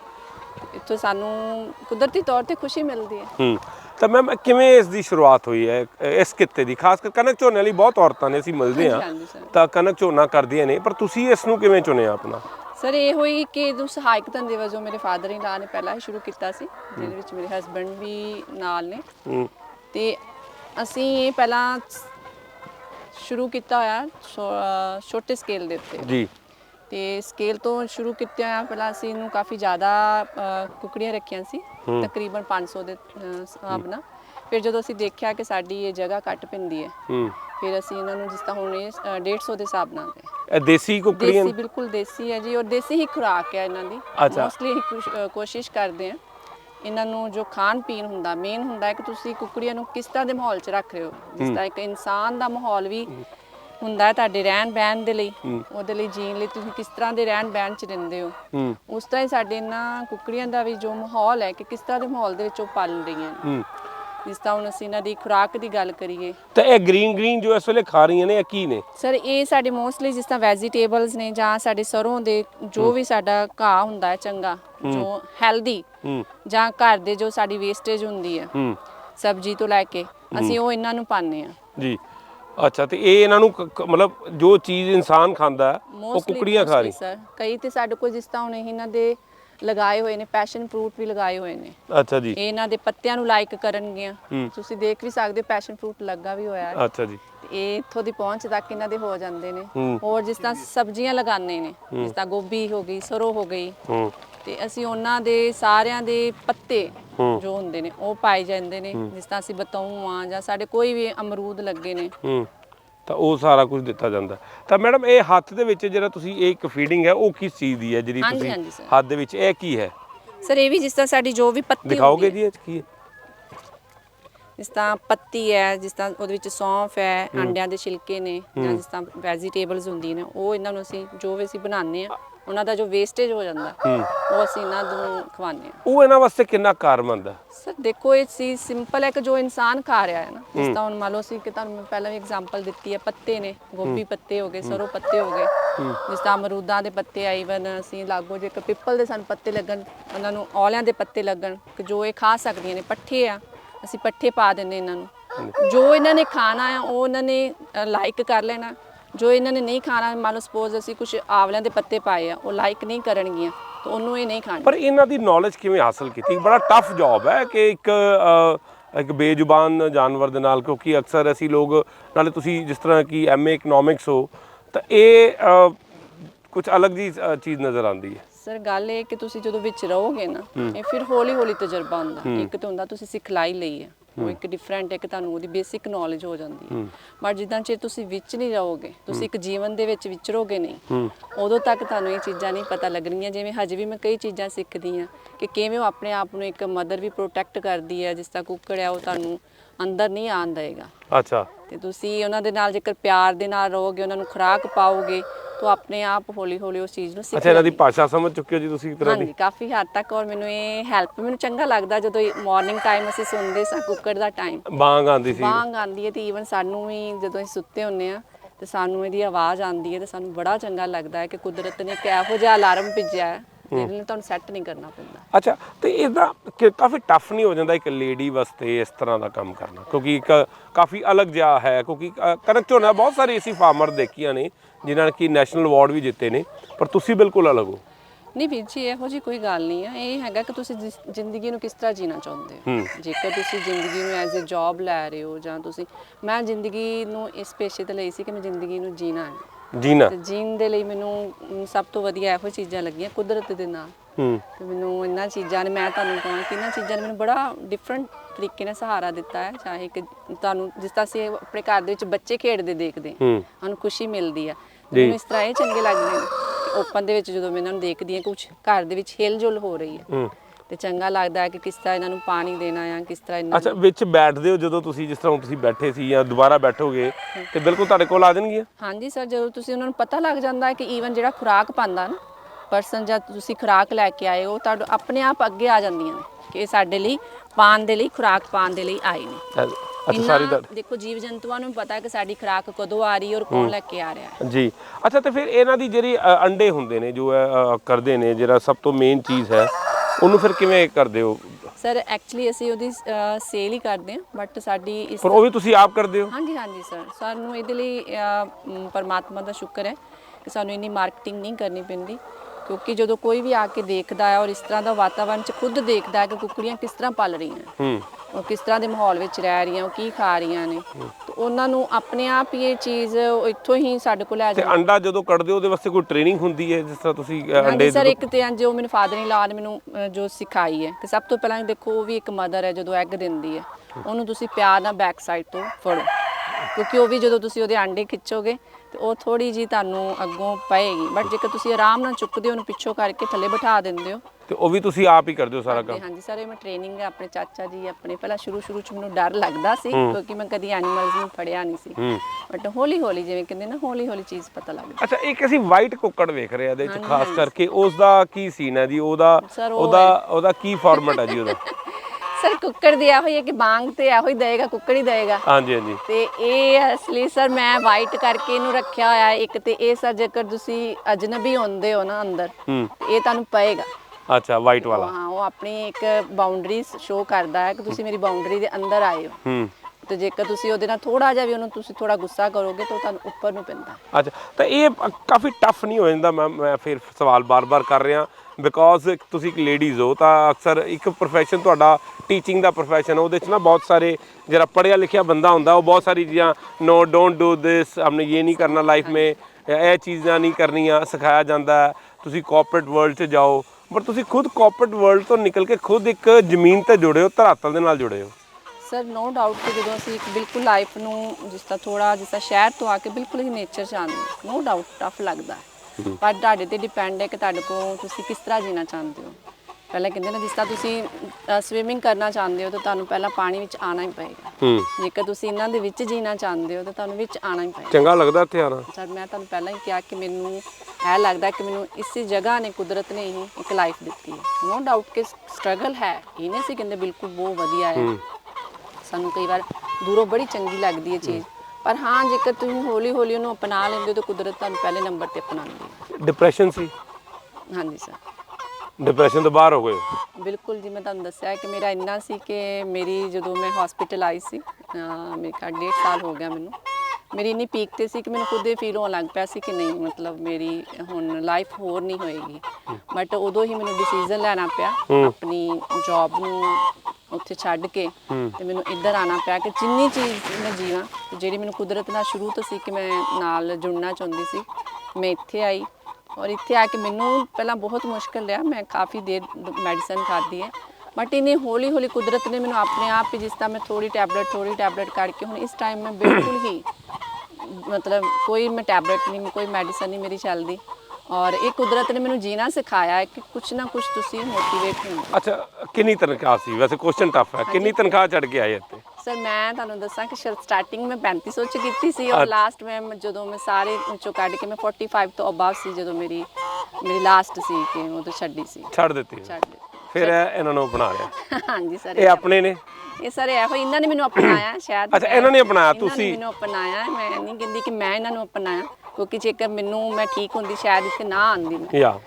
ਇੱਥੋਂ ਸਾਨੂੰ ਕੁਦਰਤੀ ਤੌਰ ਤੇ ਖੁਸ਼ੀ ਮਿਲਦੀ ਹੈ। ਹੂੰ। ਤਾਂ ਮੈਮ ਕਿਵੇਂ ਇਸ ਦੀ ਸ਼ੁਰੂਆਤ ਹੋਈ ਹੈ? ਇਸ ਕਿੱਤੇ ਦੀ? ਖਾਸ ਕਰ ਕਣਕ ਝੋਨੇ ਵਾਲੀ ਬਹੁਤ ਔਰਤਾਂ ਨੇ ਅਸੀਂ ਮਿਲਦੇ ਹਾਂਜੀ, ਸਰ। ਤਾਂ ਕਣਕ ਝੋਨਾ ਕਰਦੀਆਂ ਨੇ ਪਰ ਤੁਸੀਂ ਇਸ ਨੂੰ ਕਿਵੇਂ ਚੁਣਿਆ ਆਪਣਾ? ਸਰ ਇਹ ਹੋਈ ਕਿ ਇਹਨੂੰ ਸਹਾਇਕ ਧੰਦੇ ਵਜੋਂ ਮੇਰੇ ਫਾਦਰ ਇਨ ਲਾ ਨੇ ਪਹਿਲਾਂ ਹੀ ਸ਼ੁਰੂ ਕੀਤਾ ਸੀ ਜਿਹਦੇ ਵਿੱਚ ਮੇਰੇ ਹਸਬੰਡ ਵੀ ਨਾਲ ਨੇ। ਹੂੰ। ਤੇ ਅਸੀਂ ਇਹ ਪਹਿਲਾਂ ਸ਼ੁਰੂ ਕੀਤਾ ਹੋਇਆ ਛੋਟੇ ਸਕੇਲ ਦੇ ਉੱਤੇ। ਜੀ। ਤੇ ਸਕੇਲ ਤੋਂ ਸ਼ੁਰੂ ਕੀਤਾ ਹੋਇਆ ਪਹਿਲਾਂ ਅਸੀਂ ਇਹਨੂੰ ਕਾਫੀ ਜ਼ਿਆਦਾ ਕੁਕੜੀਆਂ ਰੱਖੀਆਂ ਸੀ। ਤਕਰੀਬਨ 500 ਦੇ ਹਿਸਾਬ ਨਾਲ ਫਿਰ ਜਦੋਂ ਅਸੀਂ ਦੇਖਿਆ ਕਿ ਸਾਡੀ ਇਹ ਜਗ੍ਹਾ ਘੱਟ ਪੈਂਦੀ ਹੈ ਫਿਰ ਅਸੀਂ ਇਹਨਾਂ ਨੂੰ ਜਿਸ ਤਰ੍ਹਾਂ ਹੁਣ ਇਹ ਅਹ, 150 ਦੇ ਹਿਸਾਬ ਨਾਲ ਇਹ ਦੇਸੀ ਕੁਕੜੀਆਂ ਦੇਸੀ ਬਿਲਕੁਲ ਦੇਸੀ ਹੈ ਜੀ ਔਰ ਦੇਸੀ ਹੀ ਖੁਰਾਕ ਹੈ ਇਹਨਾਂ ਦੀ। ਮੋਸਟਲੀ ਕੋਸ਼ਿਸ਼ ਕਰਦੇ ਆ ਇਹਨਾਂ ਨੂੰ ਜੋ ਖਾਣ ਪੀਣ ਹੁੰਦਾ ਮੇਨ ਹੁੰਦਾ ਹੈ ਕਿ ਤੁਸੀਂ ਕੁਕੜੀਆਂ ਨੂੰ ਕਿਸ ਤਰ੍ਹਾਂ ਦੇ ਮਾਹੌਲ 'ਚ ਰੱਖ ਰਹੇ ਹੋ? ਜਿਸ ਤਰ੍ਹਾਂ ਇੱਕ ਇਨਸਾਨ ਦਾ ਮਾਹੌਲ ਵੀ ਹੁੰਦਾ ਹੈ ਤੁਹਾਡੇ ਰਹਿਣ ਬਹਿਣ ਦੇ ਲਈ ਉਹਦੇ ਲਈ ਜੀਣ ਲਈ ਤੁਸੀਂ ਕਿਸ ਤਰ੍ਹਾਂ ਦੇ ਰਹਿਣ ਬਹਿਣ 'ਚ ਰਹਿੰਦੇ ਹੋ? ਉਸ ਤਰ੍ਹਾਂ ਹੀ ਸਾਡੇ ਇਹਨਾਂ ਕੁਕੜੀਆਂ ਦਾ ਵੀ ਜੋ ਮਾਹੌਲ ਹੈ ਕਿ ਕਿਸ ਤਰ੍ਹਾਂ ਦੇ ਮਾਹੌਲ ਦੇ ਵਿੱਚ ਉਹ ਪਲ ਰਹੀਆਂ ਨੇ। ਜਿਸ ਤਰ੍ਹਾਂ ਹੁਣ ਅਸੀਂ ਇਹਨਾਂ ਦੀ ਖੁਰਾਕ ਦੀ ਗੱਲ ਕਰੀਏ। ਤੇ ਇਹ ਗ੍ਰੀਨ ਗ੍ਰੀਨ ਜੋ ਇਸ ਵੇਲੇ ਖਾ ਰਹੀਆਂ ਨੇ ਇਹ ਕੀ ਨੇ? ਸਰ ਇਹ ਸਾਡੇ ਮੋਸਟਲੀ ਜਿਸ ਤਰ੍ਹਾਂ ਵੈਜੀਟੇਬਲਸ ਨੇ ਜਾਂ ਸਾਡੇ ਸਰੋਂ ਦੇ ਜੋ ਵੀ ਸਾਡਾ ਘਾਹ ਹੁੰਦਾ ਹੈ ਚੰਗਾ ਜੋ ਹੈਲਦੀ ਜਾਂ ਘਰ ਦੇ ਜੋ ਸਾਡੀ ਵੇਸਟੇਜ ਹੁੰਦੀ ਹੈ ਹੂੰ। ਸਬਜ਼ੀ ਤੋਂ ਲੈ ਕੇ ਅਸੀਂ ਉਹ ਇਹਨਾਂ ਨੂੰ ਪਾਉਂਦੇ ਆ ਜੀ। ਅੱਛਾ ਤੇ ਇਹ ਇਹਨਾਂ ਨੂੰ ਕ- ਕ- ਮਤਲਬ ਜੋ ਚੀਜ਼ ਇਨਸਾਨ ਖਾਂਦਾ ਹੈ, ਉਹ Mostly- ਕੁਕੜੀਆਂ ਖਾ ਰਹੀ। ਸਰ ਕਈ ਤੇ ਸਾਡੇ ਕੋਲ ਜਿਸ ਤਰ੍ਹਾਂ ਹੁਣ ਇਹਨਾਂ ਦੇ ਲਗਾਏ ਹੋਏ ਨੇ ਪੈਸ਼ਨ ਫਰੂਟ ਵੀ ਲਗਾਏ ਹੋਏ ਨੇ। ਅੱਛਾ ਜੀ। ਇਹ ਇਹਨਾਂ ਦੇ ਪੱਤਿਆਂ ਨੂੰ ਲਾਈਕ ਕਰਨਗੀਆਂ। ਹੂੰ। ਤੁਸੀਂ ਦੇਖ ਵੀ ਸਕਦੇ ਹੋ ਪੈਸ਼ਨ ਫਰੂਟ ਲੱਗਾ ਵੀ ਹੋਇਆ ਹੈ। ਅੱਛਾ ਜੀ। ਤੇ ਇਹ ਇੱਥੋਂ ਦੀ ਪਹੁੰਚ ਤੱਕ ਇਹਨਾਂ ਦੇ ਹੋ ਜਾਂਦੇ ਨੇ। ਹੂੰ। ਹੋਰ ਜਿਸ ਤਰ੍ਹਾਂ ਸਬਜ਼ੀਆਂ ਲਗਾਉਂਦੇ ਨੇ ਜਿਸ ਤਰ੍ਹਾਂ ਗੋਭੀ ਹੋ ਗਈ ਸਰੋਂ ਹੋ ਗਈ। ਹੂੰ। ਤੇ ਅਸੀਂ ਉਹਨਾਂ ਦੇ ਸਾਰਿਆਂ ਦੇ ਪੱਤੇ। ਜੋ ਹੁੰਦੇ ਨੇ ਉਹ ਪਾਏ ਜਾਂਦੇ ਨੇ ਜਿਸ ਤਰ੍ਹਾਂ ਅਸੀਂ ਬਤਾਉ ਆ ਜਾਂ ਸਾਡੇ ਕੋਈ ਵੀ ਅਮਰੂਦ ਲੱਗੇ ਨੇ। ਹੂੰ। ਤਾਂ ਉਹ ਸਾਰਾ ਕੁਝ ਦਿੱਤਾ ਜਾਂਦਾ। ਤਾਂ ਮੈਡਮ ਇਹ ਹੱਥ ਦੇ ਵਿੱਚ ਜਿਹੜਾ ਤੁਸੀਂ ਇਹ ਇੱਕ ਫੀਡਿੰਗ ਹੈ ਉਹ ਕਿਸ ਚੀਜ਼ ਦੀ ਹੈ ਜਿਹੜੀ ਹਾਂਜੀ, ਤੁਸੀਂ ਹਾਂਜੀ ਸਰ। ਹੱਥ ਦੇ ਵਿੱਚ ਇਹ ਕੀ ਹੈ? ਸਰ ਇਹ ਵੀ ਜਿਸ ਤਰ੍ਹਾਂ ਸਾਡੀ ਜੋ ਵੀ ਪੱਤੀ ਦਿਖਾਓਗੇ ਹੁੰਦੀ ਹੈ, ਜੀ ਇਹ 'ਚ ਕੀ ਹੈ? ਜਿਸ ਤਰ੍ਹਾਂ ਪੱਤੀ ਹੈ ਜਿਸ ਤਰ੍ਹਾਂ ਉਹਦੇ ਵਿੱਚ ਸੌਂਫ ਹੈ ਅੰਡਿਆਂ ਦੇ ਛਿਲਕੇ ਨੇ ਜਾਂ ਜਿਸ ਤਰ੍ਹਾਂ ਵੈਜੀਟੇਬਲਸ ਹੁੰਦੀਆਂ ਨੇ ਉਹ ਇਹਨਾਂ ਨੂੰ ਅਸੀਂ ਜੋ ਵੀ ਅਸੀਂ ਬਣਾਉਂਦੇ ਆ ਉਹਨਾਂ ਦਾ ਜੋ ਵੇਸਟੇਜ ਹੋ ਜਾਂਦਾ ਉਹ ਅਸੀਂ ਇਹਨਾਂ ਨੂੰ ਖਵਾਉਂਦੇ ਆ ਉਹ ਇਹਨਾਂ ਵਾਸਤੇ ਕਿੰਨਾ ਕਾਰਮੰਦ ਹੈ ਸਰ ਦੇਖੋ ਇਹ ਚੀਜ਼ ਸਿੰਪਲ ਹੈ ਕਿ ਜੋ ਇਨਸਾਨ ਖਾ ਰਿਹਾ ਹੈ ਨਾ ਜਿਸ ਤਰ੍ਹਾਂ ਹੁਣ ਮੰਨ ਲਓ ਅਸੀਂ ਕਿ ਤੁਹਾਨੂੰ ਮੈਂ ਪਹਿਲਾਂ ਵੀ ਐਗਜ਼ਾਮਪਲ ਦਿੱਤੀ ਹੈ ਪੱਤੇ ਨੇ ਗੋਭੀ ਪੱਤੇ ਹੋ ਗਏ ਸਰੋਂ ਪੱਤੇ ਹੋ ਗਏ। ਜਿਸ ਤਰ੍ਹਾਂ ਅਮਰੂਦਾਂ ਦੇ ਪੱਤੇ ਆ ਈਵਨ ਅਸੀਂ ਲਾਗੋ ਜੇ ਇੱਕ ਪਿੱਪਲ ਦੇ ਸਾਨੂੰ ਪੱਤੇ ਲੱਗਣ ਉਹਨਾਂ ਨੂੰ ਔਲਿਆਂ ਦੇ ਪੱਤੇ ਲੱਗਣ ਕਿ ਜੋ ਇਹ ਖਾ ਸਕਦੀਆਂ ਨੇ ਪੱਠੇ ਆ ਅਸੀਂ ਪੱਠੇ ਪਾ ਦਿੰਨੇ ਇਹਨਾਂ ਨੂੰ। ਜੋ ਇਹਨਾਂ ਨੇ ਖਾਣਾ ਆ ਉਹ ਇਹਨਾਂ ਨੇ ਲਾਈਕ ਕਰ ਲੈਣਾ। ਜੋ ਇਹਨਾਂ ਨੇ ਨਹੀਂ ਖਾਣਾ ਮੰਨ ਲਓ ਸਪੋਜ਼ ਅਸੀਂ ਕੁਝ ਆਵਲਿਆਂ ਦੇ ਪੱਤੇ ਪਾਏ ਆ ਉਹ ਲਾਈਕ ਨਹੀਂ ਕਰਨਗੀਆਂ ਤਾਂ ਉਹਨੂੰ ਇਹ ਨਹੀਂ ਖਾਣੀ। ਪਰ ਇਹਨਾਂ ਦੀ ਨੌਲੇਜ ਕਿਵੇਂ ਹਾਸਲ ਕੀਤੀ? ਬੜਾ ਟਫ ਜੌਬ ਹੈ ਕਿ ਇੱਕ ਇੱਕ ਬੇਜ਼ੁਬਾਨ ਜਾਨਵਰ ਦੇ ਨਾਲ ਕਿਉਂਕਿ ਅਕਸਰ ਅਸੀਂ ਲੋਕ ਨਾਲੇ ਤੁਸੀਂ ਜਿਸ ਤਰ੍ਹਾਂ ਕਿ ਐਮਏ ਇਕਨੋਮਿਕਸ ਹੋ ਤਾਂ ਇਹ ਕੁਝ ਅਲੱਗ ਜੀ ਚੀਜ਼ ਨਜ਼ਰ ਆਉਂਦੀ ਹੈ। ਸਰ ਗੱਲ ਇਹ ਕਿ ਤੁਸੀਂ ਜਦੋਂ ਵਿੱਚ ਰਹੋਗੇ ਨਾ ਇਹ ਫਿਰ ਹੌਲੀ ਹੌਲੀ ਤਜਰਬਾ ਹੁੰਦਾ। ਇੱਕ ਤਾਂ ਹੁੰਦਾ ਤੁਸੀਂ ਸਿਖਲਾਈ ਲਈ ਹੈ। ਉਹ ਇੱਕ ਡਿਫਰੈਂਟ ਹੈ ਕਿ ਤੁਹਾਨੂੰ ਉਹਦੀ ਬੇਸਿਕ ਨੌਲੇਜ ਹੋ ਜਾਂਦੀ ਹੈ। ਪਰ ਜਿੱਦਾਂ ਜੇ ਤੁਸੀਂ ਵਿੱਚ ਨਹੀਂ ਰਹੋਗੇ ਤੁਸੀਂ ਇੱਕ ਜੀਵਨ ਦੇ ਵਿੱਚ ਵਿਚਰੋਗੇ ਨਹੀਂ ਉਦੋਂ ਤੱਕ ਤੁਹਾਨੂੰ ਇਹ ਚੀਜ਼ਾਂ ਨਹੀਂ ਪਤਾ ਲੱਗਣਗੀਆਂ। ਜਿਵੇਂ ਹਜੇ ਵੀ ਮੈਂ ਕਈ ਚੀਜ਼ਾਂ ਸਿੱਖਦੀ ਆ ਕਿ ਕਿਵੇਂ ਉਹ ਆਪਣੇ ਆਪ ਨੂੰ ਇੱਕ ਮਦਰ ਵੀ ਪ੍ਰੋਟੈਕਟ ਕਰਦੀ ਹੈ ਜਿਸ ਤਰ੍ਹਾਂ ਕੁੱਕੜ ਹੈ ਉਹ ਤੁਹਾਨੂੰ ਅੰਦਰ ਨਹੀਂ ਆਉਣ ਦੇਗਾ। ਅੱਛਾ। ਤੇ ਤੁਸੀਂ ਉਹਨਾਂ ਦੇ ਨਾਲ ਜੇਕਰ ਪਿਆਰ ਦੇ ਨਾਲ ਰਹੋਗੇ ਉਹਨਾਂ ਨੂੰ ਖੁਰਾਕ ਪਾਓਗੇ ਤਾਂ ਆਪਣੇ ਆਪ ਹੌਲੀ ਹੌਲੀ ਉਸ ਚੀਜ਼ ਨੂੰ ਸਿੱਖ ਅੱਛਾ ਇਹਨਾਂ ਦੀ। ਭਾਸ਼ਾ ਸਮਝ ਚੁੱਕੇ ਹੋ ਜੀ ਤੁਸੀਂ ਇੱਕ ਤਰ੍ਹਾਂ ਦੀ? ਹਾਂਜੀ ਕਾਫੀ ਹੱਦ ਤੱਕ ਔਰ ਮੈਨੂੰ ਇਹ ਹੈਲਪ ਮੈਨੂੰ ਚੰਗਾ ਲੱਗਦਾ ਜਦੋਂ ਮਾਰਨਿੰਗ ਟਾਈਮ ਅਸੀਂ ਸੁਣਦੇ ਸਾਂ ਕੁੱਕੜ ਦਾ ਟਾਈਮ ਬਾਂਗ ਆਉਂਦੀ ਸੀ। ਬਾਂਗ ਆਉਂਦੀ ਹੈ ਤੇ ਈਵਨ ਸਾਨੂੰ ਵੀ ਜਦੋਂ ਅਸੀਂ ਸੁੱਤੇ ਹੁੰਨੇ ਆ ਤੇ ਸਾਨੂੰ ਇਹਦੀ ਆਵਾਜ਼ ਆਉਂਦੀ ਹੈ ਤੇ ਸਾਨੂੰ ਬੜਾ ਚੰਗਾ ਲੱਗਦਾ ਹੈ ਕਿ ਕੁਦਰਤ ਨੇ ਇੱਕ ਇਹੋ ਜਿਹਾ ਅਲਾਰਮ ਭੇਜਿਆ ਹੈ। ਜਿਹਦੇ ਨਾਲ ਤੁਹਾਨੂੰ ਸੈੱਟ ਨਹੀਂ ਕਰਨਾ ਪੈਂਦਾ। ਅੱਛਾ ਤੇ ਇਹਦਾ ਕਾਫੀ ਟਫ ਨਹੀਂ ਹੋ ਜਾਂਦਾ ਇੱਕ ਲੇਡੀ ਵਾਸਤੇ ਇਸ ਤਰ੍ਹਾਂ ਦਾ ਕੰਮ ਕਰਨਾ? ਕਿਉਂਕਿ ਇੱਕ ਕਾਫੀ ਅਲੱਗ ਜਿਹਾ ਹੈ ਕਿਉਂਕਿ ਕਣਕ ਝੋਨਾ ਬਹੁਤ ਸਾਰੇ ਅਸੀਂ ਫਾਰਮਰ ਦੇਖੀਆਂ ਨੇ ਜਿਨ੍ਹਾਂ ਨੇ ਕਿ ਨੈਸ਼ਨਲ ਅਵਾਰਡ ਵੀ ਜਿੱਤੇ ਨੇ ਪਰ ਤੁਸੀਂ ਬਿਲਕੁਲ ਅਲੱਗ ਹੋ। ਨਹੀਂ ਵੀਰ ਜੀ ਇਹੋ ਜੀ ਕੋਈ ਗੱਲ ਨਹੀਂ ਹੈ ਇਹ ਹੈਗਾ ਕਿ ਤੁਸੀਂ ਜ਼ਿੰਦਗੀ ਨੂੰ ਕਿਸ ਤਰ੍ਹਾਂ ਜੀਣਾ ਚਾਹੁੰਦੇ ਹੂੰ। ਜੇਕਰ ਤੁਸੀਂ ਜ਼ਿੰਦਗੀ ਨੂੰ ਐਜ਼ ਅ ਜੌਬ ਲੈ ਰਹੇ ਹੋ ਜਾਂ ਤੁਸੀਂ ਮੈਂ ਜ਼ਿੰਦਗੀ ਨੂੰ ਇਸ ਪੇਸ਼ੇ ਤੇ ਲਈ ਸੀ ਕਿ ਮੈਂ ਜ਼ਿੰਦਗੀ ਨੂੰ ਜੀਣਾ ਹੈ। ਜੀਨਾ ਤੇ ਜੀਣ ਦੇ ਲਈ ਮੈਨੂੰ ਅਮ, ਸਭ ਤੋਂ ਵਧੀਆ ਇਹੋ ਚੀਜ਼ਾਂ ਲੱਗੀਆਂ ਕੁਦਰਤ ਦੇ ਨਾਲ। ਹੂੰ। ਤੇ ਮੈਨੂੰ ਇਹਨਾਂ ਚੀਜ਼ਾਂ ਨੇ ਮੈਂ ਤੁਹਾਨੂੰ ਕਹਾਂ ਕਿ ਇਹਨਾਂ ਚੀਜ਼ਾਂ ਨੇ ਮੈਨੂੰ ਬੜਾ ਡਿਫਰੈਂਟ ਤਰੀਕੇ ਨਾਲ ਸਹਾਰਾ ਦਿੱਤਾ ਹੈ। ਚਾਹੇ ਕਿ ਤੁਹਾਨੂੰ ਜਿਸ ਤਰ੍ਹਾਂ ਅਸੀਂ ਆਪਣੇ ਘਰ ਦੇ ਵਿੱਚ ਬੱਚੇ ਖੇਡਦੇ ਦੇਖਦੇ ਹਾਂ, ਹੂੰ। ਸਾਨੂੰ ਖੁਸ਼ੀ ਮਿਲਦੀ ਆ। ਤੇ ਜੀ। ਮੈਨੂੰ ਇਸ ਤਰ੍ਹਾਂ ਇਹ ਚੰਗੇ ਲੱਗਦੇ ਨੇ ਓਪਨ ਦੇ ਵਿੱਚ ਜਦੋਂ ਮੈਂ ਇਹਨਾਂ ਨੂੰ ਦੇਖਦੀ ਹਾਂ ਕੁਝ ਘਰ ਦੇ ਵਿੱਚ ਹਿਲਜੁਲ ਹੋ ਰਹੀ ਹੈ। ਹੂੰ। ਤੇ ਚੰਗਾ ਲੱਗਦਾ ਹੈ ਕਿ ਕਿਸ ਤਰ੍ਹਾਂ ਇਹਨਾਂ ਨੂੰ ਪਾਣੀ ਦੇਣਾ ਆ ਕਿਸ ਤਰ੍ਹਾਂ ਇਹਨਾਂ ਅੱਛਾ ਵਿੱਚ ਬੈਠਦੇ ਹੋ ਜਦੋਂ ਤੁਸੀਂ ਜਿਸ ਤਰ੍ਹਾਂ ਹੁਣ ਤੁਸੀਂ ਬੈਠੇ ਸੀ ਜਾਂ ਦੁਬਾਰਾ ਬੈਠੋਗੇ ਤੇ ਬਿਲਕੁਲ ਤੁਹਾਡੇ ਕੋਲ ਆ ਜਾਣਗੀਆਂ? ਹਾਂਜੀ ਸਰ ਜਦੋਂ ਤੁਸੀਂ ਉਹਨਾਂ ਨੂੰ ਪਤਾ ਲੱਗ ਜਾਂਦਾ ਹੈ ਕਿ ਈਵਨ ਜਿਹੜਾ ਖੁਰਾਕ ਪਾਉਂਦਾ ਨਾ ਪਰਸਨ ਜਦ ਤੁਸੀਂ ਖੁਰਾਕ ਲੈ ਕੇ ਆਏ ਹੋ ਤੁਹਾਡੇ ਆਪਣੇ ਆਪ ਅੱਗੇ ਆ ਜਾਂਦੀਆਂ ਨੇ ਕਿ ਇਹ ਸਾਡੇ ਲਈ ਪਾਣ ਦੇ ਲਈ ਖੁਰਾਕ ਪਾਣ ਦੇ ਲਈ ਆਏ ਨੇ। ਅੱਛਾ ਸਾਰੀ ਦਾ ਦੇਖੋ ਜੀਵ ਜੰਤੂਆਂ ਨੂੰ ਪਤਾ ਹੈ ਕਿ ਸਾਡੀ ਖੁਰਾਕ ਕਦੋਂ ਆ ਰਹੀ ਹੈ ਔਰ ਕੌਣ ਲੈ ਕੇ ਆ ਰਿਹਾ ਹੈ। ਜੀ। ਅੱਛਾ ਤੇ ਫਿਰ ਇਹਨਾਂ ਦੀ ਜਿਹੜੀ ਅੰਡੇ ਹੁੰਦੇ ਨੇ ਜੋ ਕਰਦੇ ਨੇ ਜਿਹੜਾ ਸਭ ਤੋਂ ਮੇਨ ਚੀਜ਼ ਹੈ ਉਹਨੂੰ ਫਿਰ ਕਿਵੇਂ ਕਰਦੇ ਹੋ? ਸਰ ਐਕਚੁਅਲੀ ਅਸੀਂ ਉਹਦੀ ਸੇਲ ਹੀ ਕਰਦੇ ਹਾਂ ਬਟ ਸਾਡੀ ਇਸ ਪਰ ਉਹ ਵੀ ਤੁਸੀਂ ਆਪ ਕਰਦੇ ਹੋ? ਹਾਂਜੀ ਹਾਂਜੀ ਸਰ। ਸਾਨੂੰ ਇਹਦੇ ਲਈ ਪਰਮਾਤਮਾ ਦਾ ਸ਼ੁਕਰ ਹੈ ਕਿ ਸਾਨੂੰ ਇੰਨੀ ਮਾਰਕੀਟਿੰਗ ਨਹੀਂ ਕਰਨੀ ਪੈਂਦੀ ਕਿਉਂਕਿ ਜਦੋਂ ਕੋਈ ਵੀ ਆ ਕੇ ਦੇਖਦਾ ਹੈ ਔਰ ਇਸ ਤਰ੍ਹਾਂ ਦਾ ਵਾਤਾਵਰਣ ਚ ਖੁਦ ਦੇਖਦਾ ਹੈ ਕਿ ਕੁੱਕੜੀਆਂ ਕਿਸ ਤਰ੍ਹਾਂ ਪਲ ਰਹੀਆਂ। ਹੂੰ। ਉਹ ਕਿਸ ਤਰ੍ਹਾਂ ਦੇ ਮਾਹੌਲ ਵਿੱਚ ਰਹਿ ਰਹੀਆਂ ਉਹ ਕੀ ਖਾ ਰਹੀਆਂ ਨੇ। ਤੇ ਉਹਨਾਂ ਨੂੰ ਆਪਣੇ ਆਪ ਹੀ ਇਹ ਚੀਜ਼ ਉਹ ਇੱਥੋਂ ਹੀ ਸਾਡੇ ਕੋਲ ਆ ਤੇ ਜਾਂਦੀ ਅੰਡਾ ਜਦੋਂ ਕੱਢਦੇ ਹੋ ਉਹਦੇ ਵਾਸਤੇ ਕੋਈ ਟ੍ਰੇਨਿੰਗ ਹੁੰਦੀ ਹੈ ਜਿਸ ਤਰ੍ਹਾਂ ਤੁਸੀਂ ਅ, ਅੰਡੇ ਹਾਂਜੀ ਸਰ ਜਦੋਂ- ਇੱਕ ਤੇ ਜੋ ਮੇਰੇ ਫਾਦਰ ਨੇ ਲਾ ਨੇ ਮੈਨੂੰ ਜੋ ਸਿਖਾਈ ਹੈ। ਕਿ ਸਭ ਤੋਂ ਪਹਿਲਾਂ ਦੇਖੋ ਉਹ ਵੀ ਇੱਕ ਮਦਰ ਹੈ ਜਦੋਂ ਐਗ ਦਿੰਦੀ ਹੈ। ਉਹਨੂੰ ਤੁਸੀਂ ਪਿਆਰ ਨਾਲ ਬੈਕ ਸਾਈਡ ਤੋਂ ਫੜੋ। ਕਿਉਂਕਿ ਉਹ ਵੀ ਜਦੋਂ ਤੁਸੀਂ ਉਹਦੇ ਆਂਡੇ ਖਿੱਚੋਗੇ ਤੇ ਉਹ ਥੋੜੀ ਜੀ ਤੁਹਾਨੂੰ ਅੱਗੋਂ ਪਏਗੀ। ਬਟ ਜੇਕਰ ਤੁਸੀਂ ਆਰਾਮ ਨਾਲ ਚੁੱਕਦੇ ਹੋ ਉਹਨੂੰ ਪਿੱਛੋਂ ਕਰਕੇ ਥੱਲੇ ਬਿਠਾ ਦਿੰਦੇ ਹੋ ਤੇ ਉਹ ਵੀ ਤੁਸੀਂ ਆਪ ਹੀ ਕਰਦੇ ਹੋ ਸਾਰਾ ਕੰਮ? ਹਾਂਜੀ ਸਰ ਇਹ ਮੈਂ ਟ੍ਰੇਨਿੰਗ ਆਪਣੇ ਚਾਚਾ ਜੀ ਆਪਣੇ ਪਹਿਲਾਂ ਸ਼ੁਰੂ ਸ਼ੁਰੂ ਚ ਮੈਨੂੰ ਡਰ ਲੱਗਦਾ ਸੀ ਕਿਉਂਕਿ ਮੈਂ ਕਦੀ ਐਨੀਮਲਸ ਨੂੰ ਫੜਿਆ ਨਹੀਂ ਸੀ। ਬਟ ਹੌਲੀ ਹੌਲੀ ਜਿਵੇਂ ਕਹਿੰਦੇ ਨਾ ਹੌਲੀ ਹੌਲੀ ਚੀਜ਼ ਪਤਾ ਲੱਗਦੀ ਅੱਛਾ ਇੱਕ ਅਸੀਂ ਵਾਈਟ ਕੁੱਕੜ ਵੇਖ ਰਹੇ ਆ ਇਹਦੇ ਵਿੱਚ ਖਾਸ ਕਰਕੇ ਉਸ ਦਾ ਕੀ ਸੀਨ ਹੈ ਜੀ? ਉਹਦਾ ਉਹਦਾ ਉਹਦਾ ਕੀ ਫਾਰਮੈਟ ਹੈ ਜੀ ਉਹਦਾ? [laughs] ਸਰ ਕੁੱਕੜ ਦੀ ਇਹੋ ਹੀ ਹੈ ਕਿ ਬਾਂਗ ਤੇ ਇਹੋ ਹੀ ਦੇਗਾ ਕੁੱਕੜ ਹੀ ਦੇਗਾ ਹਾਂਜੀ ਹਾਂਜੀ। ਤੇ ਇਹ ਅਸਲੀ ਸਰ ਮੈਂ ਵਾਈਟ ਕਰਕੇ ਇਹਨੂੰ ਰੱਖਿਆ ਹੋਇਆ ਹੈ ਇੱਕ ਤੇ ਇਹ ਸਰ ਜੇਕਰ ਤੁਸੀਂ ਅਜਨਬੀ ਹੁੰਦੇ ਹੋ ਨਾ ਅੰਦਰ ਇਹ ਤੁਹਾਨੂੰ ਪਏਗਾ। ਅੱਛਾ ਵਾਈਟ ਵਾਲਾ। ਹਾਂ ਉਹ ਆਪਣੀ ਇੱਕ ਬਾਉਂਡਰੀ ਸ਼ੋ ਕਰਦਾ ਹੈ ਕਿ ਤੁਸੀਂ ਮੇਰੀ ਬਾਉਂਡਰੀ ਦੇ ਅੰਦਰ ਆਏ ਹੋ। ਹੂੰ। ਤੇ ਜੇਕਰ ਤੁਸੀਂ ਉਹਦੇ ਨਾਲ ਥੋੜਾ ਜਿਹਾ ਵੀ ਉਹਨੂੰ ਤੁਸੀਂ ਥੋੜਾ ਗੁੱਸਾ ਕਰੋਗੇ ਤਾਂ ਉਹ ਤੁਹਾਨੂੰ ਉੱਪਰ ਨੂੰ ਪੈਂਦਾ ਅੱਛਾ ਤਾਂ ਇਹ ਕਾਫੀ ਟਫ ਨਹੀਂ ਹੋ ਜਾਂਦਾ ਮੈਂ ਮੈਂ ਫਿਰ ਸਵਾਲ ਬਾਰ-ਬਾਰ ਕਰ ਰਿਹਾ। ਬਿਕੋਜ਼ ਤੁਸੀਂ ਇੱਕ ਲੇਡੀਜ਼ ਹੋ ਤਾਂ ਅਕਸਰ ਇੱਕ ਪ੍ਰੋਫੈਸ਼ਨ ਤੁਹਾਡਾ ਟੀਚਿੰਗ ਦਾ ਪ੍ਰੋਫੈਸ਼ਨ ਉਹਦੇ 'ਚ ਨਾ ਬਹੁਤ ਸਾਰੇ ਜਿਹੜਾ ਪੜ੍ਹਿਆ ਲਿਖਿਆ ਬੰਦਾ ਹੁੰਦਾ ਉਹ ਬਹੁਤ ਸਾਰੀ ਚੀਜ਼ਾਂ ਨੋ ਡੋਂਟ ਡੂ ਦਿਸ ਹਮਨੇ ਇਹ ਨਹੀਂ ਕਰਨਾ ਲਾਈਫ ਮੇ ਇਹ ਚੀਜ਼ਾਂ ਨਹੀਂ ਕਰਨੀਆਂ ਸਿਖਾਇਆ ਜਾਂਦਾ ਤੁਸੀਂ ਕਾਰਪੋਰੇਟ ਵਰਲਡ 'ਚ ਜਾਓ ਪਰ ਤੁਸੀਂ ਖੁਦ ਕਾਰਪੋਰੇਟ ਵਰਲਡ ਤੋਂ ਨਿਕਲ ਕੇ ਖੁਦ ਇੱਕ ਜ਼ਮੀਨ ਤੇ ਜੁੜੇ ਹੋ ਧਰਾਤਲ ਦੇ ਨਾਲ ਜੁੜੇ ਹੋ। ਸਰ ਨੋ ਡਾਊਟ ਕਿ ਜਦੋਂ ਅਸੀਂ ਇੱਕ ਬਿਲਕੁਲ ਲਾਈਫ ਨੂੰ ਜਿਸ ਤਰ੍ਹਾਂ ਥੋੜਾ ਜਿਸ ਸ਼ਹਿਰ ਤੋਂ ਆ ਕੇ ਬਿਲਕੁਲ ਹੀ ਨੇਚਰ ਚ ਆਉਂਦੇ ਨੋ ਡਾਊਟ ਟਫ ਲੱਗਦਾ ਹੈ। ਪਰ ਤੁਹਾਡੇ ਤੇ ਡਿਪੈਂਡ ਹੈ ਕਿ ਤੁਹਾਡੇ ਕੋਲ ਤੁਸੀਂ ਕਿਸ ਤਰ੍ਹਾਂ ਜੀਣਾ ਚਾਹੁੰਦੇ ਹੋ। ਪਹਿਲਾਂ ਕਹਿੰਦੇ ਨਾ ਜਿਸ ਤਰ੍ਹਾਂ ਤੁਸੀਂ ਸਵਿਮਿੰਗ ਕਰਨਾ ਚਾਹੁੰਦੇ ਹੋ ਤਾਂ ਤੁਹਾਨੂੰ ਪਹਿਲਾਂ ਪਾਣੀ ਵਿੱਚ ਆਣਾ ਹੀ ਪਏਗਾ। ਜੇਕਰ ਤੁਸੀਂ ਇਹਨਾਂ ਦੇ ਵਿੱਚ ਜੀਣਾ ਚਾਹੁੰਦੇ ਹੋ ਤਾਂ ਤੁਹਾਨੂੰ ਵਿੱਚ ਆਣਾ ਹੀ ਪਏਗਾ। ਚੰਗਾ ਲੱਗਦਾ ਇੱਥੇ ਆਣਾ ਸਰ ਮੈਂ ਤੁਹਾਨੂੰ ਪਹਿਲਾਂ ਹੀ ਕਿਹਾ ਕਿ ਮੈਨੂੰ ਇਹ ਲੱਗਦਾ ਕਿ ਮੈਨੂੰ ਇਸੇ ਜਗ੍ਹਾ ਨੇ ਕੁਦਰਤ ਨੇ ਹੀ ਇੱਕ ਲਾਈਫ ਦਿੱਤੀ ਹੈ। ਨੋ ਡਾਊਟ ਕਿ ਸਟਰਗਲ ਹੈ। ਇਹ ਨਹੀਂ ਸੀ ਕਹਿੰਦੇ ਬਿਲਕੁਲ ਬਹੁਤ ਵਧੀਆ ਹੈ। ਸਾਨੂੰ ਕਈ ਵਾਰ ਦੂਰੋਂ ਬੜੀ ਚੰਗੀ ਲੱਗਦੀ ਹੈ ਚੀਜ਼। ਪਰ ਹਾਂ ਜੇਕਰ ਤੁਸੀਂ ਹੌਲੀ ਹੌਲੀ ਉਹਨੂੰ ਅਪਣਾ ਲੈਂਦੇ ਹੋ ਤਾਂ ਕੁਦਰਤ ਤੁਹਾਨੂੰ ਪਹਿਲੇ ਨੰਬਰ ਤੇ ਅਪਣਾਉਂਦੀ ਹੈ। ਡਿਪਰੈਸ਼ਨ ਸੀ? ਹਾਂਜੀ ਸਰ ਡਿਪਰੈਸ਼ਨ ਤੋਂ ਬਾਹਰ ਹੋ ਗਏ? ਬਿਲਕੁਲ ਜੀ ਮੈਂ ਤੁਹਾਨੂੰ ਦੱਸਿਆ ਕਿ ਮੇਰਾ ਇੰਨਾ ਸੀ ਕਿ ਮੇਰੀ ਜਦੋਂ ਮੈਂ ਹਸਪੀਟਲ ਆਈ ਸੀ ਅਹ ਮੇਰੇ ਖਿਆਲ ਡੇਢ ਸਾਲ ਹੋ ਗਿਆ ਮੈਨੂੰ। ਮੇਰੀ ਇੰਨੀ ਪੀਕ ਤੇ ਸੀ ਕਿ ਮੈਨੂੰ ਖੁਦ ਇਹ ਫੀਲ ਹੋਣ ਲੱਗ ਪਿਆ ਸੀ ਕਿ ਨਹੀਂ ਮਤਲਬ ਮੇਰੀ ਹੁਣ ਲਾਈਫ ਹੋਰ ਨਹੀਂ ਹੋਏਗੀ। ਬਟ ਉਦੋਂ ਹੀ ਮੈਨੂੰ ਡਿਸੀਜਨ ਲੈਣਾ ਪਿਆ ਆਪਣੀ ਜੌਬ ਨੂੰ ਉੱਥੇ ਛੱਡ ਕੇ ਤੇ ਮੈਨੂੰ ਇੱਧਰ ਆਣਾ ਪਿਆ ਕਿ ਜਿੰਨੀ ਚੀਜ਼ ਮੈਂ ਜੀਵਾਂ ਤੇ ਜਿਹੜੀ ਮੈਨੂੰ ਕੁਦਰਤ ਨਾਲ ਸ਼ੁਰੂ ਤੋਂ ਸੀ ਕਿ ਮੈਂ ਨਾਲ ਜੁੜਨਾ ਚਾਹੁੰਦੀ ਸੀ ਮੈਂ ਇੱਥੇ ਆਈ। ਔਰ ਇੱਥੇ ਆ ਕੇ ਮੈਨੂੰ ਪਹਿਲਾਂ ਬਹੁਤ ਮੁਸ਼ਕਲ ਰਿਹਾ ਮੈਂ ਕਾਫੀ ਦੇਰ ਮੈਡੀਸਨ ਖਾਧੀ ਹੈ। ਬਟ ਇਹਨੇ ਹੌਲੀ ਹੌਲੀ ਕੁਦਰਤ ਨੇ ਮੈਨੂੰ ਆਪਣੇ ਆਪ ਹੀ ਜਿਸ ਤਰ੍ਹਾਂ ਮੈਂ ਥੋੜੀ ਟੈਬਲੇਟ ਥੋੜੀ ਟੈਬਲੇਟ ਕਰਕੇ ਹੁਣ ਇਸ ਟਾਈਮ ਮੈਂ ਬਿਲਕੁਲ ਹੀ ਮਤਲਬ ਕੋਈ ਮੈਂ ਟੈਬਲੇਟ ਨਹੀਂ ਕੋਈ ਮੈਡੀਸਨ ਨਹੀਂ ਮੇਰੀ ਚੱਲਦੀ। ਔਰ ਇਹ ਕੁਦਰਤ ਨੇ ਮੈਨੂੰ ਜੀਣਾ ਸਿਖਾਇਆ ਹੈ ਕਿ ਕੁਛ ਨਾ ਕੁਛ ਤੁਸੀਂ ਮੋਟੀਵੇਟ ਹੁੰਦੇ ਅੱਛਾ ਕਿੰਨੀ ਤਨਖਾਹ ਸੀ? ਵੈਸੇ ਕੁਐਸਚਨ ਟਫ ਹੈ। ਕਿੰਨੀ ਤਨਖਾਹ ਚੜ ਕੇ ਆਏ ਇੱਥੇ? ਸਰ ਮੈਂ ਤੁਹਾਨੂੰ ਦੱਸਾਂ ਕਿ ਸਟਾਰਟਿੰਗ ਮੈਂ 3500 ਚ ਕੀਤੀ ਸੀ ਔਰ ਲਾਸਟ ਮੈਂ ਜਦੋਂ ਮੈਂ ਸਾਰੇ ਚੋਂ ਕੱਢ ਕੇ ਮੈਂ 45 ਤੋਂ ਅਬਵ ਸੀ ਜਦੋਂ ਮੇਰੀ ਮੇਰੀ ਲਾਸਟ ਸੀ ਕਿ ਉਹ ਤੋਂ ਛੱਡੀ ਸੀ। ਛੱਡ ਦਿੱਤੀ। ਛੱਡ ਦਿੱਤੀ। ਫਿਰ ਇਹ ਇਹਨਾਂ ਨੂੰ ਅਪਣਾ ਲਿਆ। ਹਾਂਜੀ ਸਰ ਇਹ ਆਪਣੇ ਨੇ? ਇਹ ਸਰ ਇਹੋ ਇਹਨਾਂ ਨੇ ਮੈਨੂੰ ਅਪਣਾਇਆ ਸ਼ਾਇਦ। ਅੱਛਾ, ਇਹਨਾਂ ਨੇ ਅਪਣਾਇਆ, ਤੁਸੀਂ- ਮੈਨੂੰ ਅਪਣਾਇਆ ਮੈਂ ਨਹੀਂ ਕਹਿੰਦੀ ਕਿ ਮੈਂ ਇਹਨਾਂ ਨੂੰ ਅਪਣਾਇਆ ਕਿਉਂਕਿ ਜੇਕਰ ਮੈਨੂੰ ਮੈਂ ਠੀਕ ਹੁੰਦੀ ਸ਼ਾਇਦ ਇੱਥੇ ਨਾ ਆਂਦੀ ਮੈਂ। ਯਾ।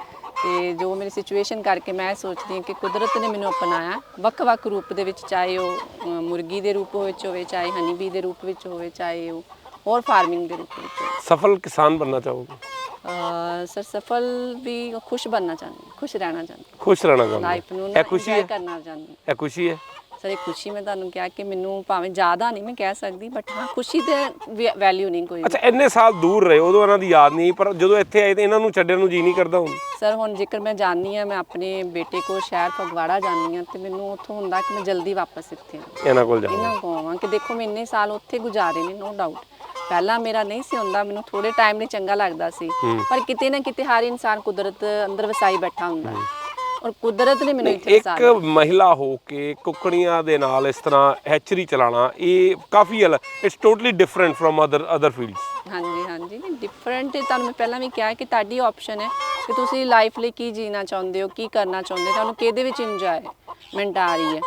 ਤੇ ਜੋ ਮੇਰੀ ਸਿਚੁਏਸ਼ਨ ਕਰਕੇ ਮੈਂ ਸੋਚਦੀ ਹਾਂ ਕਿ ਕੁਦਰਤ ਨੇ ਮੈਨੂੰ ਅਪਣਾਇਆ ਵੱਖ-ਵੱਖ ਰੂਪ ਦੇ ਵਿੱਚ ਚਾਹੇ ਉਹ ਮੁਰਗੀ ਦੇ ਰੂਪ ਵਿੱਚ ਹੋਵੇ ਚਾਹੇ ਹਨੀ ਬੀ ਦੇ ਰੂਪ ਵਿੱਚ ਹੋਵੇ ਚਾਹੇ ਉਹ ਹੋਰ ਫਾਰਮਿੰਗ ਦੇ ਰੂਪ ਵਿੱਚ ਸਫਲ ਕਿਸਾਨ ਬਣਨਾ ਚਾਹੋਗੇ? ਸਰ ਸਫਲ ਵੀ ਖੁਸ਼ ਬਣਨਾ ਚਾਹੁੰਦੀ ਖੁਸ਼ ਰਹਿਣਾ ਚਾਹੁੰਦੀ। ਖੁਸ਼ ਰਹਿਣਾ ਚਾਹੁੰਦੇ। ਲਾਈਫ ਨੂੰ ਇਹ ਖੁਸ਼ੀ ਹੈ? ਕਰਨਾ ਚਾਹੁੰਦੀ। ਇਹ ਖੁਸ਼ੀ ਹੈ? ਸਰ ਇਹ ਖੁਸ਼ੀ ਮੈਂ ਤੁਹਾਨੂੰ ਕਿਹਾ ਕਿ ਮੈਨੂੰ ਭਾਵੇਂ ਜ਼ਿਆਦਾ ਨਹੀਂ ਮੈਂ ਕਹਿ ਸਕਦੀ ਬਟ ਹਾਂ ਖੁਸ਼ੀ ਤੇ ਵੈਲਿਊ ਨਹੀਂ ਕੋਈ ਅੱਛਾ ਇੰਨੇ ਸਾਲ ਦੂਰ ਰਹੇ ਉਦੋਂ ਇਹਨਾਂ ਦੀ ਯਾਦ ਨਹੀਂ ਪਰ ਜਦੋਂ ਇੱਥੇ ਆਏ ਤੇ ਇਹਨਾਂ ਨੂੰ ਛੱਡਣ ਨੂੰ ਜੀ ਨਹੀਂ ਕਰਦਾ ਹੁਣ? ਸਰ ਹੁਣ ਜੇਕਰ ਮੈਂ ਜਾਣੀ ਆ ਮੈਂ ਆਪਣੇ ਬੇਟੇ ਕੋਲ ਸ਼ਹਿਰ ਫਗਵਾੜਾ ਜਾਣੀ ਆ ਤੇ ਮੈਨੂੰ ਉੱਥੋਂ ਹੁੰਦਾ ਕਿ ਮੈਂ ਜਲਦੀ ਵਾਪਸ ਇੱਥੇ ਆਵਾਂ। ਇਹਨਾਂ ਕੋਲ ਜਾਣਾ। ਇਹਨਾਂ ਕੋ ਆਵਾਂ ਕਿ ਦੇਖੋ ਮੈਂ ਇੰਨੇ ਸਾਲ ਉੱਥੇ ਗੁਜ਼ਾਰੇ ਨੇ ਨੋ ਡਾਊਟ ਪਹਿਲਾਂ ਮੇਰਾ ਨਹੀਂ ਸੀ ਹੁੰਦਾ ਮੈਨੂੰ ਥੋੜੇ ਟਾਈਮ ਲਈ ਚੰਗਾ ਲੱਗਦਾ ਸੀ। ਪਰ ਕਿਤੇ ਨਾ ਕਿਤੇ ਹਰ ਇਨਸਾਨ ਕੁਦਰਤ ਅੰਦਰ ਵਸਾਈ ਬੈਠਾ ਹੁੰਦਾ। ਹੈ। ਔਰ ਕੁਦਰਤ ਨੇ ਮੈਨੂੰ ਇੱਥੇ ਇੱਕ ਮਹਿਲਾ ਹੋ ਕੇ ਕੁੱਕੜੀਆਂ ਦੇ ਨਾਲ ਇਸ ਤਰ੍ਹਾਂ ਹੈਚਰੀ ਚਲਾਣਾ ਇਹ ਕਾਫੀ ਅਲੱਗ it's totally different from other other fields ਹਾਂਜੀ ਹਾਂਜੀ ਡਿਫਰੈਂਟ ਤੁਹਾਨੂੰ ਮੈਂ ਪਹਿਲਾਂ ਵੀ ਕਿਹਾ ਕਿ ਤੁਹਾਡੀ ਆਪਸ਼ਨ ਹੈ ਕਿ ਤੁਸੀਂ ਲਾਈਫ ਲਈ ਕੀ ਜੀਣਾ ਚਾਹੁੰਦੇ ਹੋ ਕੀ ਕਰਨਾ ਚਾਹੁੰਦੇ ਹੋ ਤੁਹਾਨੂੰ ਕਿਹਦੇ ਵਿੱਚ ਇੰਜੋਇਮੈਂਟ ਆ ਰਹੀ ਹੈ।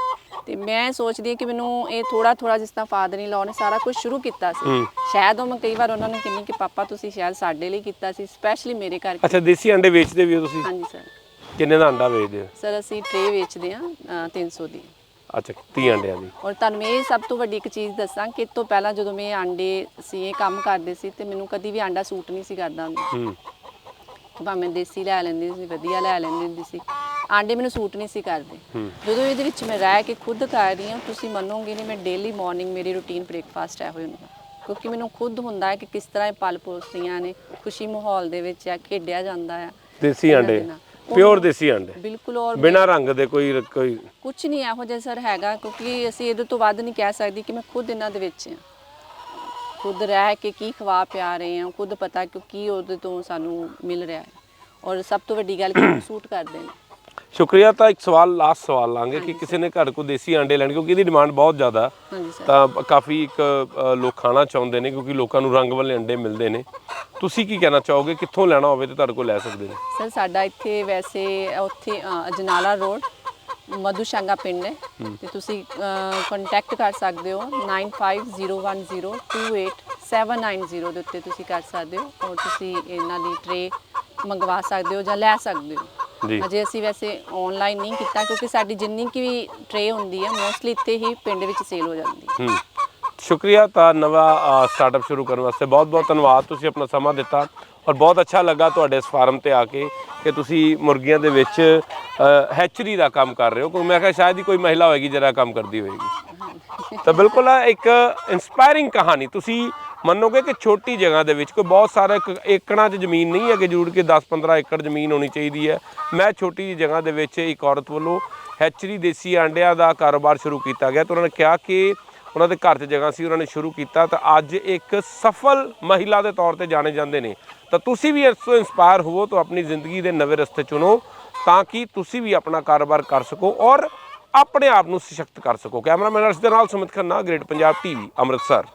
ਤੇ ਮੈਂ ਸੋਚਦੀ ਹਾਂ ਕਿ ਮੈਨੂੰ ਇਹ ਥੋੜਾ ਥੋੜਾ ਜਿਸ ਤਰ੍ਹਾਂ ਫਾਦਰ ਨੇ ਸਾਰਾ ਕੁਝ ਸ਼ੁਰੂ ਕੀਤਾ ਸੀ। ਸ਼ਾਇਦ ਉਹ ਮੈਂ ਕਈ ਵਾਰ ਉਹਨਾਂ ਨੂੰ ਕਹਿੰਦੀ ਕਿ ਪਾਪਾ ਤੁਸੀਂ ਸ਼ਾਇਦ ਸਾਡੇ ਲਈ ਕੀਤਾ ਸੀ ਸਪੈਸ਼ਲੀ ਮੇਰੇ ਕਰਕੇ। ਅੱਛਾ ਦੇਸੀ ਅੰਡੇ ਵੇਚਦੇ ਵੀ ਹੋ ਤੁਸੀਂ? ਹਾਂਜੀ ਸਰ ਕਿੰਨੇ ਦਾ ਅੰਡਾ ਵੇਚਦੇ ਹੋ? ਸਰ ਅਸੀਂ ਟਰੇ ਵੇਚਦੇ ਹਾਂ ਅ, 300 ਦੀ। ਅੱਛਾ 30 ਅੰਡਿਆਂ ਦੀ। ਔਰ ਤੁਹਾਨੂੰ ਮੈਂ ਇਹ ਸਭ ਤੋਂ ਵੱਡੀ ਇੱਕ ਚੀਜ਼ ਦੱਸਾਂ ਕਿ ਤੋਂ ਪਹਿਲਾਂ ਜਦੋਂ ਮੈਂ ਆਂਡੇ ਸੀ ਇਹ ਕੰਮ ਕਰਦੇ ਸੀ ਤੇ ਮੈਨੂੰ ਕਦੀ ਵੀ ਆਂਡਾ ਸੂਟ ਨਹੀਂ ਸੀ ਕਰਦਾ ਹੁੰਦਾ। ਹੂੰ। ਭਾਵੇਂ ਦੇਸੀ ਲੈ ਲੈਂਦੀ ਸੀ ਵਧੀਆ ਲੈ ਲੈਂਦੀ ਹੁੰਦੀ ਸੀ। ਆਂਡੇ ਮੈਨੂੰ ਸੂਟ ਨਹੀਂ ਸੀ ਕਰਦੇ। ਜਦੋਂ ਇਹਦੇ ਵਿੱਚ ਮੈਂ ਰਹਿ ਕੇ ਖੁਦ ਕਰ ਰਹੀ ਹਾਂ ਤੁਸੀਂ ਮੰਨੋਗੇ ਨਹੀਂ ਮੈਂ ਡੇਲੀ ਮਾਰਨਿੰਗ ਮੇਰੀ ਰੂਟੀਨ ਬ੍ਰੇਕਫਾਸਟ ਹੈ ਹੋਈ ਹੁੰਦਾ। ਕਿਉਂਕਿ ਮੈਨੂੰ ਖੁਦ ਹੁੰਦਾ ਹੈ ਕਿ ਕਿਸ ਤਰ੍ਹਾਂ ਇਹ ਪਲ ਪੋਸਦੀਆਂ ਨੇ ਖੁਸ਼ੀ ਮਾਹੌਲ ਦੇ ਵਿੱਚ ਆ ਖੇਡਿਆ ਜਾਂਦਾ ਆ। ਦੇਸੀ ਅੰਡੇ ਨਾਲ। ਪਿਓਰ ਦੇਸੀ ਅੰਡੇ। ਬਿਲਕੁਲ ਔਰ ਬਿਨਾਂ ਰੰਗ ਦੇ ਕੋਈ ਕੋਈ ਕੁਝ ਨਹੀਂ ਇਹੋ ਜਿਹਾ ਸਰ ਹੈਗਾ ਕਿਉਂਕਿ ਅਸੀਂ ਇਹਦੇ ਤੋਂ ਵੱਧ ਨਹੀਂ ਕਹਿ ਸਕਦੀ ਕਿ ਮੈਂ ਖੁਦ ਇਹਨਾਂ ਦੇ ਵਿੱਚ ਹਾਂ। ਖੁਦ ਰਹਿ ਕੇ ਕੀ ਖਵਾ ਪਿਆ ਰਹੇ ਹਾਂ ਖੁਦ ਪਤਾ ਕਿ ਕੀ ਉਹਦੇ ਤੋਂ ਸਾਨੂੰ ਮਿਲ ਰਿਹਾ ਹੈ। ਔਰ ਸਭ ਤੋਂ ਵੱਡੀ ਗੱਲ ਕਿ ਸੂਟ ਕਰਦੇ ਨੇ। ਸ਼ੁਕਰੀਆ ਤਾਂ ਇੱਕ ਸਵਾਲ ਲਾਸਟ ਸਵਾਲ ਲਾਂਗੇ ਕਿ ਕਿਸੇ ਨੇ ਘਰ ਕੋ ਦੇਸੀ ਅੰਡੇ ਲੈਣ ਕਿਉਂਕਿ ਇਹਦੀ ਡਿਮਾਂਡ ਬਹੁਤ ਜ਼ਿਆਦਾ। ਹੈ। ਹਾਂਜੀ ਸਰ ਤਾਂ ਕਾਫੀ ਇੱਕ ਅ, ਲੋਕ ਖਾਣਾ ਚਾਹੁੰਦੇ ਨੇ ਕਿਉਂਕਿ ਲੋਕਾਂ ਨੂੰ ਰੰਗ ਵਾਲੇ ਅੰਡੇ ਮਿਲਦੇ ਨੇ। ਤੁਸੀਂ ਕੀ ਕਹਿਣਾ ਚਾਹੋਗੇ? ਕਿੱਥੋਂ ਲੈਣਾ ਹੋਵੇ ਤੇ ਤੁਹਾਡੇ ਕੋਲ ਲੈ ਸਕਦੇ ਨੇ? ਸਰ ਸਾਡਾ ਇੱਥੇ ਵੈਸੇ ਉੱਥੇ ਅ, ਅਜਨਾਲਾ ਰੋਡ ਮਧੂਸ਼ਾਂਗਾ ਪਿੰਡ ਹੈ। ਤੇ ਤੁਸੀਂ ਕੰਟੈਕਟ ਕਰ ਸਕਦੇ ਹੋ 9501028790 ਦੇ ਉੱਤੇ ਤੁਸੀਂ ਕਰ ਸਕਦੇ ਹੋ ਔਰ ਤੁਸੀਂ ਇਹਨਾਂ ਦੀ ਟਰੇ ਮੰਗਵਾ ਸਕਦੇ ਹੋ ਜਾਂ ਲੈ ਸਕਦੇ ਹੋ। ਜੀ। ਅਜੇ ਅਸੀਂ ਵੈਸੇ ਆਨਲਾਈਨ ਨਹੀਂ ਕੀਤਾ ਕਿਉਂਕਿ ਸਾਡੀ ਜਿੰਨੀ ਕੀ ਵੀ ਟਰੇ ਹੁੰਦੀ ਹੈ ਮੋਸਟਲੀ ਇੱਥੇ ਹੀ ਪਿੰਡ ਵਿੱਚ ਸੇਲ ਹੋ ਜਾਂਦੀ ਹੈ ਹੂੰ। ਸ਼ੁਕਰੀਆ ਤਾਂ ਨਵਾਂ ਸਟਾਰਟਅਪ ਸ਼ੁਰੂ ਕਰਨ ਵਾਸਤੇ। ਬਹੁਤ ਬਹੁਤ ਧੰਨਵਾਦ ਤੁਸੀਂ ਆਪਣਾ ਸਮਾਂ ਦਿੱਤਾ ਔਰ ਬਹੁਤ ਅੱਛਾ ਲੱਗਾ ਤੁਹਾਡੇ ਇਸ ਫਾਰਮ ਤੇ ਆ ਕੇ ਕਿ ਤੁਸੀਂ ਮੁਰਗੀਆਂ ਦੇ ਵਿੱਚ ਹੈਚਰੀ ਦਾ ਕੰਮ ਕਰ ਰਹੇ ਹੋ। ਕਿਉਂਕਿ ਮੈਂ ਕਿਹਾ ਸ਼ਾਇਦ ਹੀ ਕੋਈ ਮਹਿਲਾ ਹੋਏਗੀ ਜਿਹੜਾ ਕੰਮ ਕਰਦੀ ਹੋਏਗੀ। ਤਾਂ ਬਿਲਕੁਲ ਇੱਕ ਇਨਸਪਾਇਰਿੰਗ ਕਹਾਣੀ। ਤੁਸੀਂ ਮੰਨੋਗੇ ਕਿ ਛੋਟੀ ਜਗ੍ਹਾ ਦੇ ਵਿੱਚ ਕੋਈ ਬਹੁਤ ਸਾਰਾ ਏਕੜਾਂ 'ਚ ਜ਼ਮੀਨ ਨਹੀਂ ਹੈ ਕਿ ਜ਼ਰੂਰ ਕਿ 10-15 ਏਕੜ ਜ਼ਮੀਨ ਹੋਣੀ ਚਾਹੀਦੀ ਹੈ। ਮੈਂ ਛੋਟੀ ਜਿਹੀ ਜਗ੍ਹਾ ਦੇ ਵਿੱਚ ਇੱਕ ਔਰਤ ਵੱਲੋਂ ਹੈਚਰੀ ਦੇਸੀ ਆਂਡਿਆਂ ਦਾ ਕਾਰੋਬਾਰ ਸ਼ੁਰੂ ਕੀਤਾ ਗਿਆ ਤਾਂ ਉਹਨਾਂ ਨੇ ਕਿਹਾ ਕਿ ਉਹਨਾਂ ਦੇ ਘਰ 'ਚ ਜਗ੍ਹਾ ਸੀ, ਉਹਨਾਂ ਨੇ ਸ਼ੁਰੂ ਕੀਤਾ ਤਾਂ ਅੱਜ ਇੱਕ ਸਫਲ ਮਹਿਲਾ ਦੇ ਤੌਰ ਤੇ ਜਾਣੇ ਜਾਂਦੇ ਨੇ। ਤਾਂ ਤੁਸੀਂ ਵੀ ਇਸ ਤੋਂ ਇਨਸਪਾਇਰ ਹੋਵੋ ਤਾਂ ਆਪਣੀ ਜ਼ਿੰਦਗੀ ਦੇ ਨਵੇਂ ਰਸਤੇ ਚੁਣੋ ਤਾਂ ਕਿ ਤੁਸੀਂ ਵੀ ਆਪਣਾ ਕਾਰੋਬਾਰ ਕਰ ਸਕੋ ਔਰ ਆਪਣੇ ਆਪ ਨੂੰ ਸਸ਼ਕਤ ਕਰ ਸਕੋ। ਕੈਮਰਾਮੈਨ ਅਰਸ਼ ਦੇ ਨਾਲ ਸੁਮਿਤ ਖੰਨਾ, ਗ੍ਰੇਟ ਪੰਜਾਬ ਟੀਵੀ, ਅੰਮ੍ਰਿਤਸਰ।